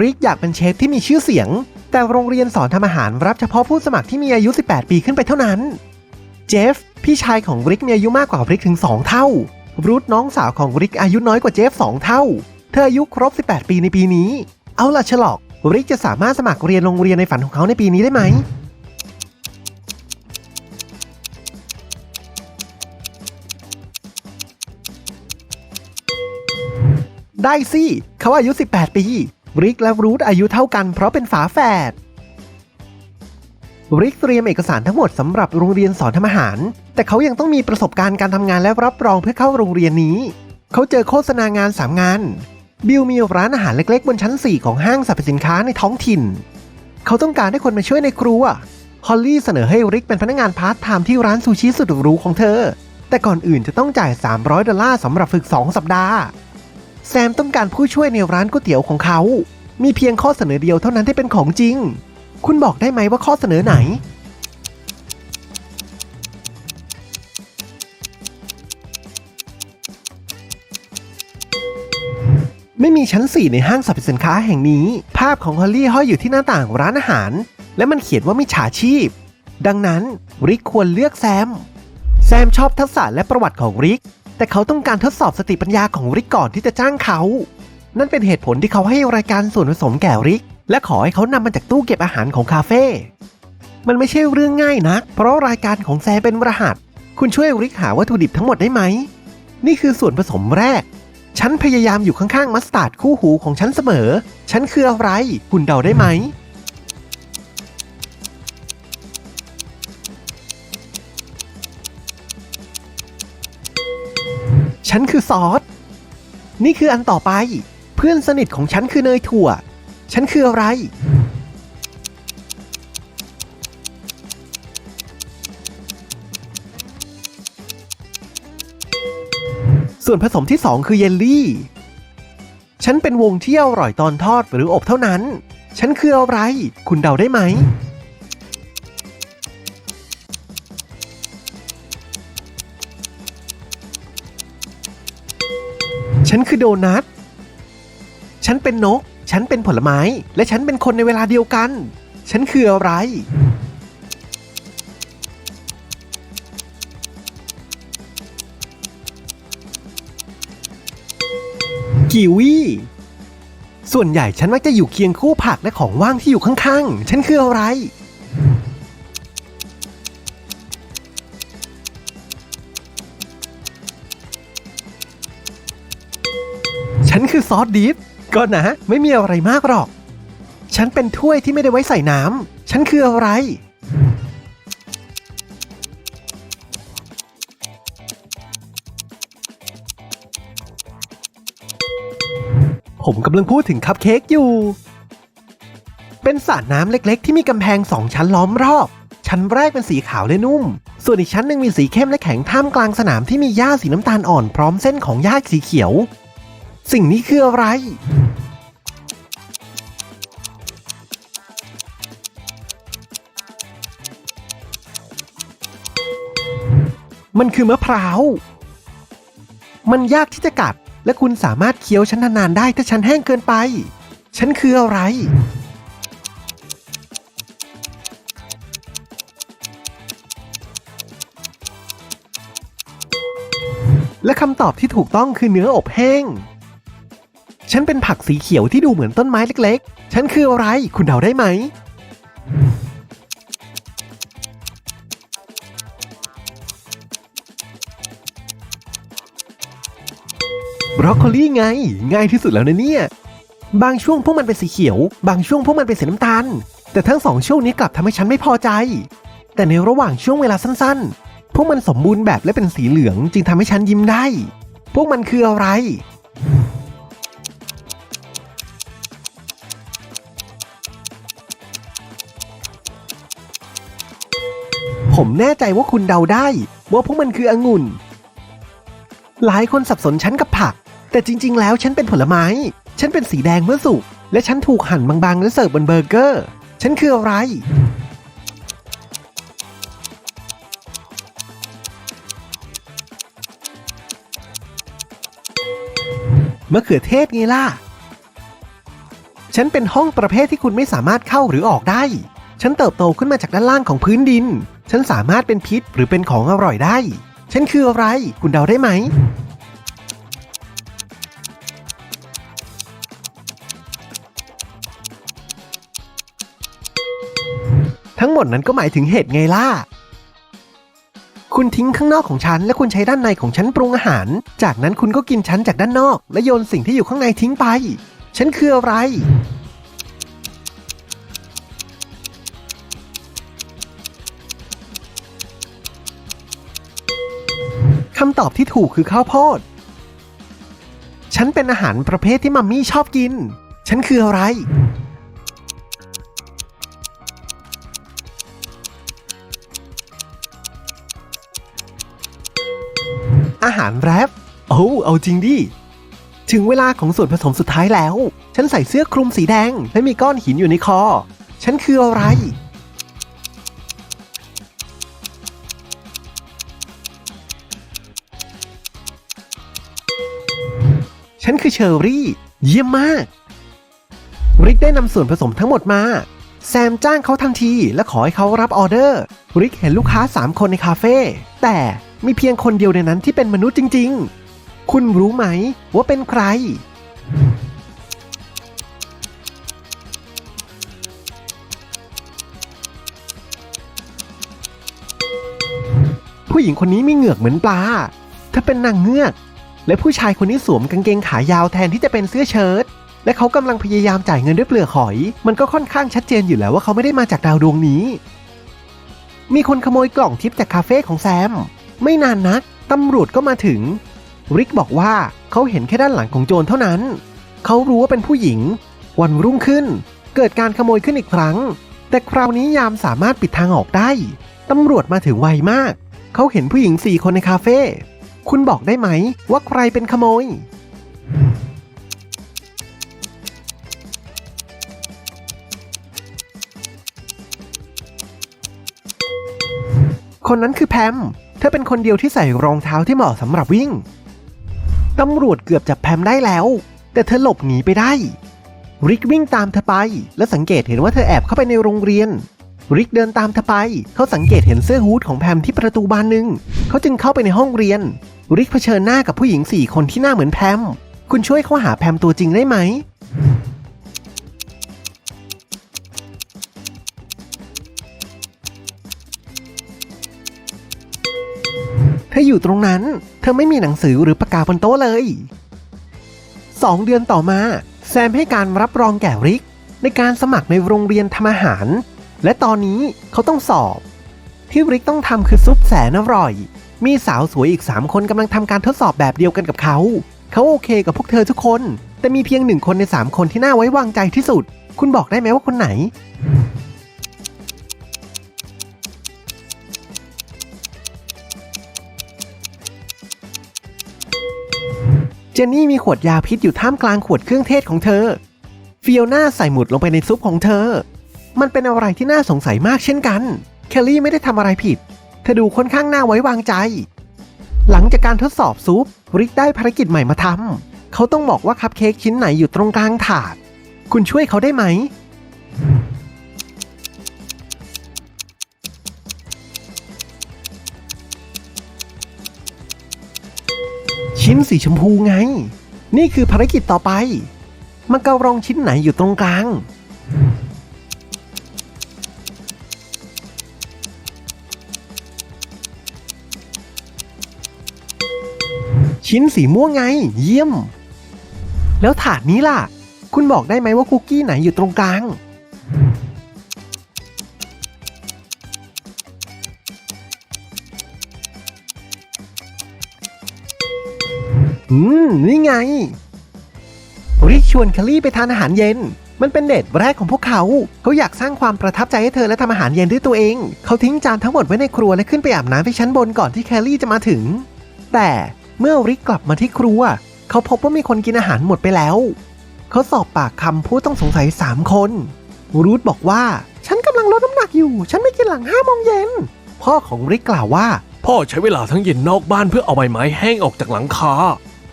ริกอยากเป็นเชฟที่มีชื่อเสียง แต่โรงเรียนสอนทำอาหารรับเฉพาะผู้สมัครที่มีอายุ 18 ปีขึ้นไปเท่านั้น เจฟ พี่ชายของริกมีอายุมากกว่าริกถึง 2 เท่า รูทน้องสาวของริกอายุน้อยกว่าเจฟ 2 เท่า เธออายุครบ 18 ปีในปีนี้ เอาล่ะฉลอกริกจะสามารถสมัครเรียนโรงเรียนในฝันของเขาในปีนี้ได้ไหมได้สิ เขาอายุ 18 ปี ริกและรูทอายุเท่ากันเพราะเป็นฝาแฝดริกเตรียมเอกสารทั้งหมดสำหรับโรงเรียนสอนทำอาหาร แต่เขายังต้องมีประสบการณ์การทำงานและรับรองเพื่อเข้าโรงเรียนนี้ เขาเจอโฆษณางาน3งาน บิลมีร้านอาหารเล็กๆ บนชั้น 4 ของห้างสรรพสินค้าในท้องถิ่น เขาต้องการให้คนมาช่วยในครัวฮอลลี่เสนอให้ริกเป็นพนักงานพาร์ทไทม์ที่ร้านซูชิสุดหรูของเธอ แต่ก่อนอื่นจะต้องจ่าย 300 ดอลลาร์สำหรับฝึก 2 สัปดาห์ แซมต้องการผู้ช่วยในร้านก๋วยเตี๋ยวของเขา มีเพียงข้อเสนอเดียวเท่านั้นที่เป็นของจริง คุณบอกได้ไหมว่าข้อเสนอไหน ไม่มีชั้น 4 ในห้างสรรพสินค้าแห่งนี้ ภาพของฮอลลี่ห้อยอยู่ที่หน้าต่างร้านอาหาร และมันเขียนว่ามิจฉาชีพ ดังนั้นริกควรเลือกแซม แซมชอบทักษะและประวัติของริก แต่เขาต้องการทดสอบสติปัญญาของริกก่อนที่จะจ้างเขา นั่นเป็นเหตุผลที่เขาให้รายการส่วนผสมแก่ริก และขอให้เขานำมาจากตู้เก็บอาหารของคาเฟ่ มันไม่ใช่เรื่องง่ายนักเพราะรายการของแซเป็นรหัส คุณช่วยริกหาวัตถุดิบทั้งหมดได้ไหม นี่คือส่วนผสมแรก ฉันพยายามอยู่ข้างๆมัสตาร์ดคู่หูของฉันเสมอ ฉันคืออะไร คุณเดาได้ไหม ฉันคือซอส นี่คืออันต่อไป เพื่อนสนิทของฉันคือเนยถั่ว ฉันคืออะไร ส่วนผสมที่ 2 คือเยลลี่ ฉันเป็นวงที่อร่อยตอนทอดหรืออบเท่านั้น ฉันคืออะไร คุณเดาได้ไหม ฉันคือโดนัท ฉันเป็นนก ฉันเป็นผลไม้ และฉันเป็นคนในเวลาเดียวกัน ฉันคืออะไรกีวีส่วนใหญ่ฉันมักจะอยู่เคียงคู่ผักและของว่างที่อยู่ข้างๆ ฉันคืออะไร ฉันคือซอสดิฟก็นะ ไม่มีอะไรมากหรอก ฉันเป็นถ้วยที่ไม่ได้ไว้ใส่น้ำ ฉันคืออะไร ผมกำลังพูดถึงคัพเค้กอยู่ เป็นสระน้ำเล็ก ๆ ที่มีกำแพงสองชั้นล้อมรอบ ชั้นแรกเป็นสีขาวและนุ่ม ส่วนอีกชั้นหนึ่งมีสีเข้มและแข็งท่ามกลางสนามที่มีหญ้าสีน้ำตาลอ่อนพร้อมเส้นของหญ้าสีเขียว สิ่งนี้คืออะไร มันคือมะพร้าว มันยากที่จะกัด และคุณสามารถเคี้ยวฉันนานๆได้ถ้าฉันแห้งเกินไป ฉันคืออะไร และคำตอบที่ถูกต้องคือเนื้ออบแห้ง ฉันเป็นผักสีเขียวที่ดูเหมือนต้นไม้เล็กๆ ฉันคืออะไร คุณเดาได้ไหม บรอกโคลีไง ง่ายที่สุดแล้วนะเนี่ย บางช่วงพวกมันเป็นสีเขียว บางช่วงพวกมันเป็นสีน้ำตาล แต่ทั้งสองช่วงนี้กลับทำให้ฉันไม่พอใจ แต่ในระหว่างช่วงเวลาสั้นๆ พวกมันสมบูรณ์แบบและเป็นสีเหลืองจึงทำให้ฉันยิ้มได้ พวกมันคืออะไร ผมแน่ใจว่าคุณเดาได้ ว่าพวกมันคือองุ่น หลายคนสับสนฉันกับผัก แต่จริง ๆ แล้วฉันเป็นผลไม้ ฉันเป็นสีแดงเมื่อสุก และฉันถูกหั่นบางๆ และเสิร์ฟบนเบอร์เกอร์ ฉันคืออะไร มะเขือเทศไงล่ะ ฉันเป็นห้องประเภทที่คุณไม่สามารถเข้าหรือออกได้ ฉันเติบโตขึ้นมาจากด้านล่างของพื้นดิน ฉันสามารถเป็นพิษหรือเป็นของอร่อยได้ ฉันคืออะไร คุณเดาได้ไหม ทั้งหมดนั้นก็หมายถึงเห็ดไงล่ะ คุณทิ้งข้างนอกของฉัน และคุณใช้ด้านในของฉันปรุงอาหาร จากนั้นคุณก็กินฉันจากด้านนอก และโยนสิ่งที่อยู่ข้างในทิ้งไป ฉันคืออะไรำตอบที่ถูกคือข้าวโพด ฉันเป็นอาหารประเภทที่มัมมี่ชอบกิน ฉันคืออะไร อาหารแรปโอ้เอาจริงดิ ถึงเวลาของส่วนผสมสุดท้ายแล้ว ฉันใส่เสื้อคลุมสีแดง และมีก้อนหินอยู่ในคอ ฉันคืออะไร คือเชอร์รี่ เยี่ยมมาก ริกได้นำส่วนผสมทั้งหมดมา แซมจ้างเขาทันทีและขอให้เขารับออเดอร์ ริกเห็นลูกค้า 3 คนในคาเฟ่แต่มีเพียงคนเดียวในนั้นที่เป็นมนุษย์จริง ๆ คุณรู้ไหมว่าเป็นใคร ผู้หญิงคนนี้มีเหงือกเหมือนปลาเธอเป็นนางเงือก และผู้ชายคนนี้สวมกางเกงขายาวแทนที่จะเป็นเสื้อเชิ้ตและเขากำลังพยายามจ่ายเงินด้วยเปลือกหอย มันก็ค่อนข้างชัดเจนอยู่แล้วว่าเขาไม่ได้มาจากดาวดวงนี้ มีคนขโมยกล่องทิปจากคาเฟ่ของแซม ไม่นานนักตำรวจก็มาถึง ริกบอกว่าเขาเห็นแค่ด้านหลังของโจรเท่านั้น เขารู้ว่าเป็นผู้หญิง วันรุ่งขึ้น เกิดการขโมยขึ้นอีกครั้ง แต่คราวนี้ยามสามารถปิดทางออกได้ ตำรวจมาถึงไวมาก เขาเห็นผู้หญิงสี่คนในคาเฟ่ คุณบอกได้ไหมว่าใครเป็นขโมย คนนั้นคือแพม เธอเป็นคนเดียวที่ใส่รองเท้าที่เหมาะสำหรับวิ่ง ตำรวจเกือบจับแพมได้แล้ว แต่เธอหลบหนีไปได้ ริกวิ่งตามเธอไป และสังเกตเห็นว่าเธอแอบเข้าไปในโรงเรียน ริกเดินตามเธอไป เขาสังเกตเห็นเสื้อฮูดของแพมที่ประตูบานหนึ่ง เขาจึงเข้าไปในห้องเรียน ริกเผชิญหน้ากับผู้หญิงสี่คนที่หน้าเหมือนแพม คุณช่วยเขาหาแพมตัวจริงได้ไหม เธออยู่ตรงนั้น เธอไม่มีหนังสือหรือปากกาบนโต๊ะเลยสองเดือนต่อมา แซมให้การรับรองแก่ริก ในการสมัครในโรงเรียนทำอาหาร และตอนนี้เขาต้องสอบ ที่ริกต้องทำคือซุปแสนอร่อย มีสาวสวยอีก 3 คนกำลังทำการทดสอบแบบเดียวกันกับเขา เขาโอเคกับพวกเธอทุกคน แต่มีเพียงหนึ่งคนใน 3 คนที่น่าไว้วางใจที่สุด คุณบอกได้ไหมว่าคนไหน เจนนี่มีขวดยาพิษอยู่ท่ามกลางขวดเครื่องเทศของเธอ ฟิโอน่าใส่หมุดลงไปในซุปของเธอ มันเป็นอะไรที่น่าสงสัยมากเช่นกัน เคลลี่ไม่ได้ทำอะไรผิด เธอดูค่อนข้างน่าไว้วางใจ หลังจากการทดสอบซุป ริกได้ภารกิจใหม่มาทำ เขาต้องบอกว่าคัพเค้กชิ้นไหนอยู่ตรงกลางถาด คุณช่วยเขาได้ไหม ชิ้นสีชมพูไง นี่คือภารกิจต่อไป มังกรรองชิ้นไหนอยู่ตรงกลาง ชิ้นสีม่วงไง เยี่ยม แล้วถาดนี้ล่ะ คุณบอกได้ไหมว่าคุกกี้ไหนอยู่ตรงกลาง อืม นี่ไง ริกชวนคลลี่ไปทานอาหารเย็น มันเป็นเดทแรกของพวกเขา เขาอยากสร้างความประทับใจให้เธอและทำอาหารเย็นด้วยตัวเอง เขาทิ้งจานทั้งหมดไว้ในครัวและขึ้นไปอาบน้ำที่ชั้นบนก่อนที่แคลรี่จะมาถึง แต่ เมื่อริกกลับมาที่ครัว เขาพบว่ามีคนกินอาหารหมดไปแล้ว เขาสอบปากคำผู้ต้องสงสัย3คน รูธบอกว่า ฉันกำลังลดน้ำหนักอยู่ ฉันไม่กินหลังห้าโมงเย็น พ่อของริกกล่าวว่า พ่อใช้เวลาทั้งเย็นนอกบ้านเพื่อเอาใบไม้แห้งออกจากหลังคา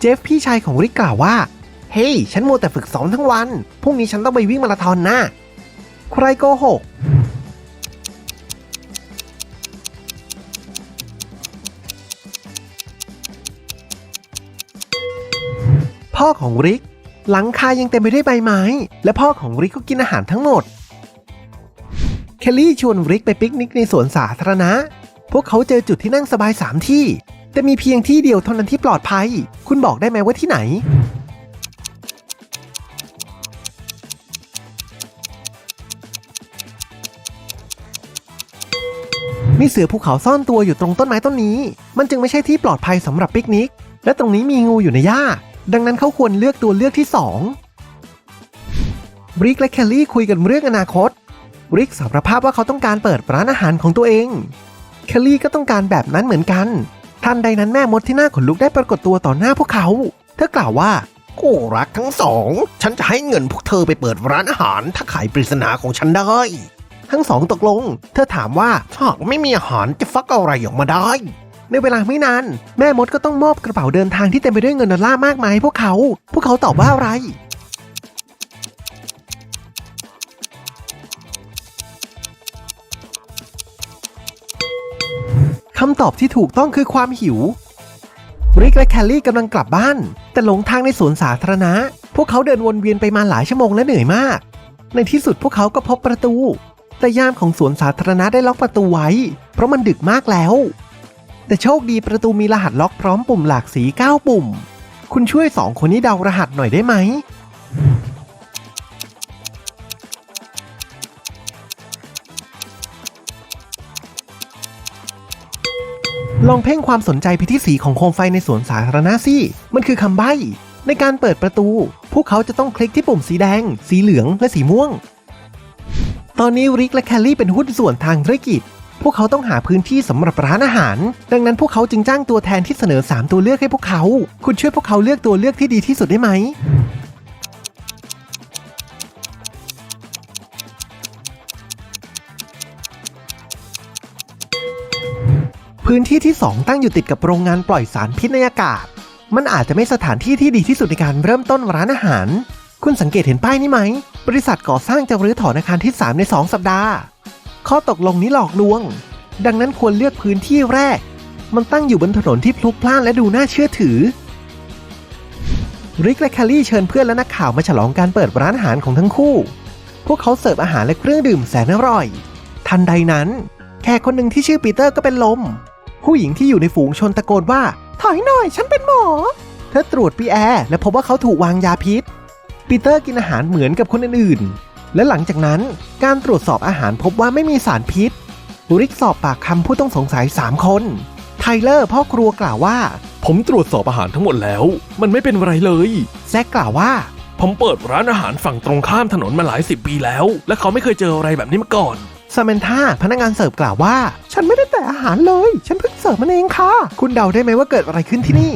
เจฟพี่ชายของริกกล่าวว่า เฮ้ย ฉันมัวแต่ฝึกซ้อมทั้งวัน พรุ่งนี้ฉันต้องไปวิ่งมาราธอนนะ ใครโกหก พ่อของริก หลังคายังเต็มไปด้วยใบไม้ และพ่อของริกก็กินอาหารทั้งหมด เคลลี่ชวนริกไปปิกนิกในสวนสาธารณะ พวกเขาเจอจุดที่นั่งสบายสามที่ แต่มีเพียงที่เดียวเท่านั้นที่ปลอดภัย คุณบอกได้ไหมว่าที่ไหน มีเสือภูเขาซ่อนตัวอยู่ตรงต้นไม้ต้นนี้ มันจึงไม่ใช่ที่ปลอดภัยสำหรับปิกนิก และตรงนี้มีงูอยู่ในหญ้า ดังนั้นเขาควรเลือกตัวเลือกที่สองบริกและแคลลี่คุยกันเรื่องอนาคต บริกสารภาพว่าเขาต้องการเปิดร้านอาหารของตัวเอง แคลลี่ก็ต้องการแบบนั้นเหมือนกัน ทันใดนั้นแม่มดที่น่าขนลุกได้ปรากฏตัวต่อหน้าพวกเขา เธอกล่าวว่าคู่รักทั้งสอง ฉันจะให้เงินพวกเธอไปเปิดร้านอาหาร ถ้าขายปริศนาของฉันได้ ทั้งสองตกลง เธอถามว่าหากไม่มีอาหารจะฟักอะไรออกมาได้ ในเวลาไม่นานแม่มดก็ต้องมอบกระเป๋าเดินทางที่เต็มไปด้วยเงินดอลลาร์มากมายให้พวกเขา พวกเขาตอบว่าอะไร คำตอบที่ถูกต้องคือความหิวริกและแคลลี่กำลังกลับบ้าน แต่หลงทางในสวนสาธารณะ พวกเขาเดินวนเวียนไปมาหลายชั่วโมงและเหนื่อยมาก ในที่สุดพวกเขาก็พบประตู แต่ยามของสวนสาธารณะได้ล็อกประตูไว้ เพราะมันดึกมากแล้ว แต่โชคดีประตูมีรหัสล็อกพร้อมปุ่มหลากสี 9 ปุ่ม คุณช่วยสองคนนี้เดารหัสหน่อยได้ไหม ลองเพ่งความสนใจไปที่สีของโคมไฟในสวนสาธารณะสิ มันคือคำใบ้ในการเปิดประตู พวกเขาจะต้องคลิกที่ปุ่มสีแดง สีเหลือง และสีม่วง ตอนนี้ริกและแคลลี่เป็นหุ้นส่วนทางธุรกิจ พวกเขาต้องหาพื้นที่สำหรับร้านอาหาร ดังนั้นพวกเขาจึงจ้างตัวแทนที่เสนอ 3 ตัวเลือกให้พวกเขา คุณช่วยพวกเขาเลือกตัวเลือกที่ดีที่สุดได้ไหมพื้นที่ที่ 2 ตั้งอยู่ติดกับโรงงานปล่อยสารพิษในอากาศ มันอาจจะไม่สถานที่ที่ดีที่สุดในการเริ่มต้นร้านอาหาร คุณสังเกตเห็นป้ายนี้ไหม บริษัทก่อสร้างจะรื้อถอนอาคารที่ 3 ใน 2 สัปดาห์ ข้อตกลงนี้หลอกลวง ดังนั้นควรเลือกพื้นที่แรก มันตั้งอยู่บนถนนที่พลุกพล่านและดูน่าเชื่อถือ ริกและแคลลี่เชิญเพื่อนและนักข่าวมาฉลองการเปิดร้านอาหารของทั้งคู่ พวกเขาเสิร์ฟอาหารและเครื่องดื่มแสนอร่อย ทันใดนั้น แขกคนหนึ่งที่ชื่อปีเตอร์ก็เป็นลม ผู้หญิงที่อยู่ในฝูงชนตะโกนว่า ถอยหน่อย ฉันเป็นหมอ เธอตรวจปีแอร์และพบว่าเขาถูกวางยาพิษ ปีเตอร์กินอาหารเหมือนกับคนอื่นๆ และหลังจากนั้นการตรวจสอบอาหารพบว่าไม่มีสารพิษริกสอบปากคำผู้ต้องสงสัย 3 คน ไทเลอร์พ่อครัวกล่าวว่า ผมตรวจสอบอาหารทั้งหมดแล้ว มันไม่เป็นไรเลย แซกกล่าวว่า ผมเปิดร้านอาหารฝั่งตรงข้ามถนนมาหลายสิบปีแล้ว และเขาไม่เคยเจออะไรแบบนี้มาก่อนซามนธาพนักงานเสิร์ฟกล่าวว่า ฉันไม่ได้แต่อาหารเลย ฉันเพิ่งเสิร์ฟมันเองค่ะ คุณเดาได้ไหมว่าเกิดอะไรขึ้นที่นี่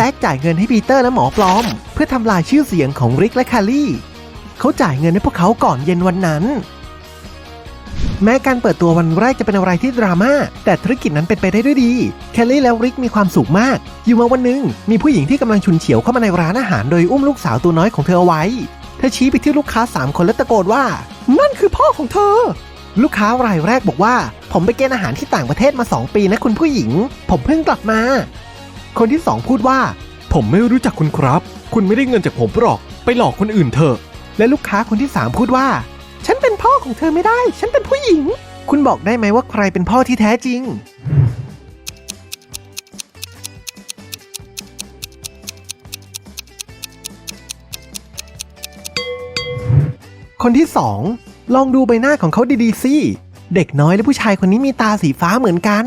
ซกจ่ายเงินให้ปีเตอร์และหมอปลอม เพื่อทำลายชื่อเสียงของริกและแคลลี่ เขาจ่ายเงินให้พวกเขาก่อนเย็นวันนั้น แม้การเปิดตัววันแรกจะเป็นอะไรที่ดราม่าแต่ธุรกิจนั้นเป็นไปได้ด้วยดี แคลลี่และริกมีความสุขมาก อยู่มาวันหนึ่งมีผู้หญิงที่กำลังชุนเฉียวเข้ามาในร้านอาหารโดยอุ้มลูกสาวตัวน้อยของเธอเอาไว้ เธอชี้ไปที่ลูกค้า3คนและตะโกนว่า นั่นคือพ่อของเธอลูกค้ารายแรกบอกว่า ผมไปเกณฑ์อาหารที่ต่างประเทศมา 2 ปีนะคุณผู้หญิง ผมเพิ่งกลับมา คนที่2พูดว่า ผมไม่รู้จักคุณครับ คุณไม่ได้เงินจากผมหรอก ไปหลอกคนอื่นเถอะ และลูกค้าคนที่3พูดว่า ฉันเป็นพ่อของเธอไม่ได้ ฉันเป็นผู้หญิง คุณบอกได้ไหมว่าใครเป็นพ่อที่แท้จริง คนที่2ลองดูใบหน้าของเขาดีๆสิ เด็กน้อยและผู้ชายคนนี้มีตาสีฟ้าเหมือนกัน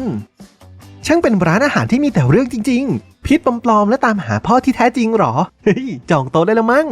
ช่างเป็นร้านอาหารที่มีแต่เรื่องจริง ๆ พิษปลอมๆและตามหาพ่อที่แท้จริงหรอ เฮ้ย จองโต๊ะได้แล้วมั้ง